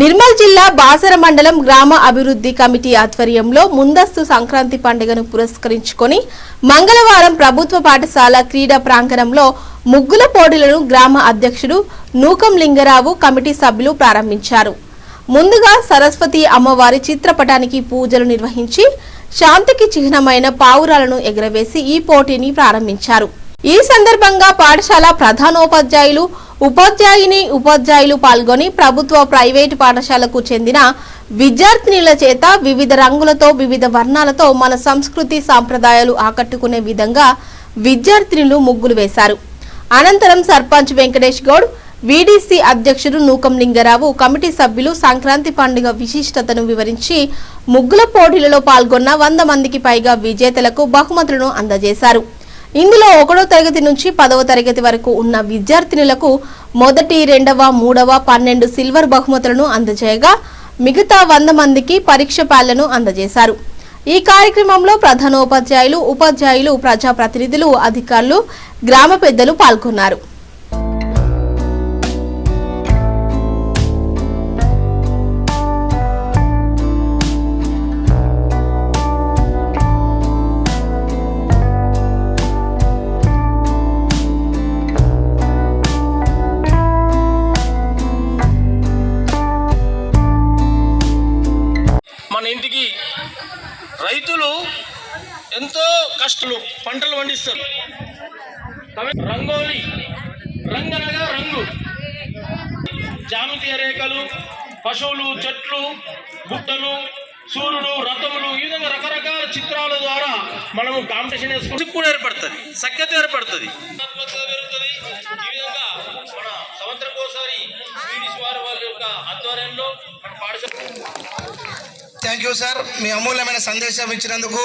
నిర్మల్ జిల్లా బాసర మండలం గ్రామ అభివృద్ధి కమిటీ ఆధ్వర్యంలో ముందస్తు సంక్రాంతి పండుగను పురస్కరించుకొని మంగళవారం ప్రభుత్వ పాఠశాల క్రీడా ప్రాంగణంలో ముగ్గుల పోటీలను గ్రామ అధ్యక్షుడు నూకం లింగరావు కమిటీ సభ్యులు ప్రారంభించారు. ముందుగా సరస్వతి అమ్మవారి చిత్రపటానికి పూజలు నిర్వహించి శాంతికి చిహ్నమైన పావురాలను ఎగరవేసి ఈ పోటీని ప్రారంభించారు. ఈ సందర్భంగా పాఠశాల ప్రధానోపాధ్యాయులు ఉపాధ్యాయుని ఉపాధ్యాయులు పాల్గొని ప్రభుత్వ ప్రైవేటు పాఠశాలకు చెందిన విద్యార్థినుల చేత వివిధ రంగులతో వివిధ వర్ణాలతో మన సంస్కృతి సాంప్రదాయాలు ఆకట్టుకునే విధంగా విద్యార్థినులు ముగ్గులు వేశారు. అనంతరం సర్పంచ్ వెంకటేష్ గౌడ్ వీడీసీ అధ్యక్షుడు నూకం లింగరావు కమిటీ సభ్యులు సంక్రాంతి పండుగ విశిష్టతను వివరించి ముగ్గుల పోటీలలో పాల్గొన్న వంద మందికి పైగా విజేతలకు బహుమతులను అందజేశారు. ఇందులో ఒకటో తరగతి నుంచి పదవ తరగతి వరకు ఉన్న విద్యార్థినులకు మొదటి రెండవ మూడవ పన్నెండు సిల్వర్ బహుమతులను అందజేయగా మిగతా వంద మందికి పరీక్ష ప్యాళ్ళను అందజేశారు. ఈ కార్యక్రమంలో ప్రధానోపాధ్యాయులు ఉపాధ్యాయులు ప్రజాప్రతినిధులు అధికారులు గ్రామ పెద్దలు పాల్గొన్నారు. ఇంటికి రైతులు ఎంతో కష్టాలు పంటలు పండిస్తారు. రంగోలి రంగనగా రంగు. జామితీయ రేఖలు పశువులు చెట్లు గుట్టలు సూర్యుడు రథములు ఈ విధంగా రకరకాల చిత్రాల ద్వారా మనము కాంపిటీషన్ వేసుకుంటే. కూడా ఏర్పడుతుంది సఖ్యత ఏర్పడుతుంది. ఆత్మహత్య పెరుగుతుంది ఈ విధంగా మన సంవత్సరం ఒకసారి స్వీడిష్ వారి వాళ్ళ యొక్క ఆధ్వర్యంలో మన పాఠశాల థ్యాంక్ యూ సార్. మీ అమూల్యమైన సందేశం ఇచ్చినందుకు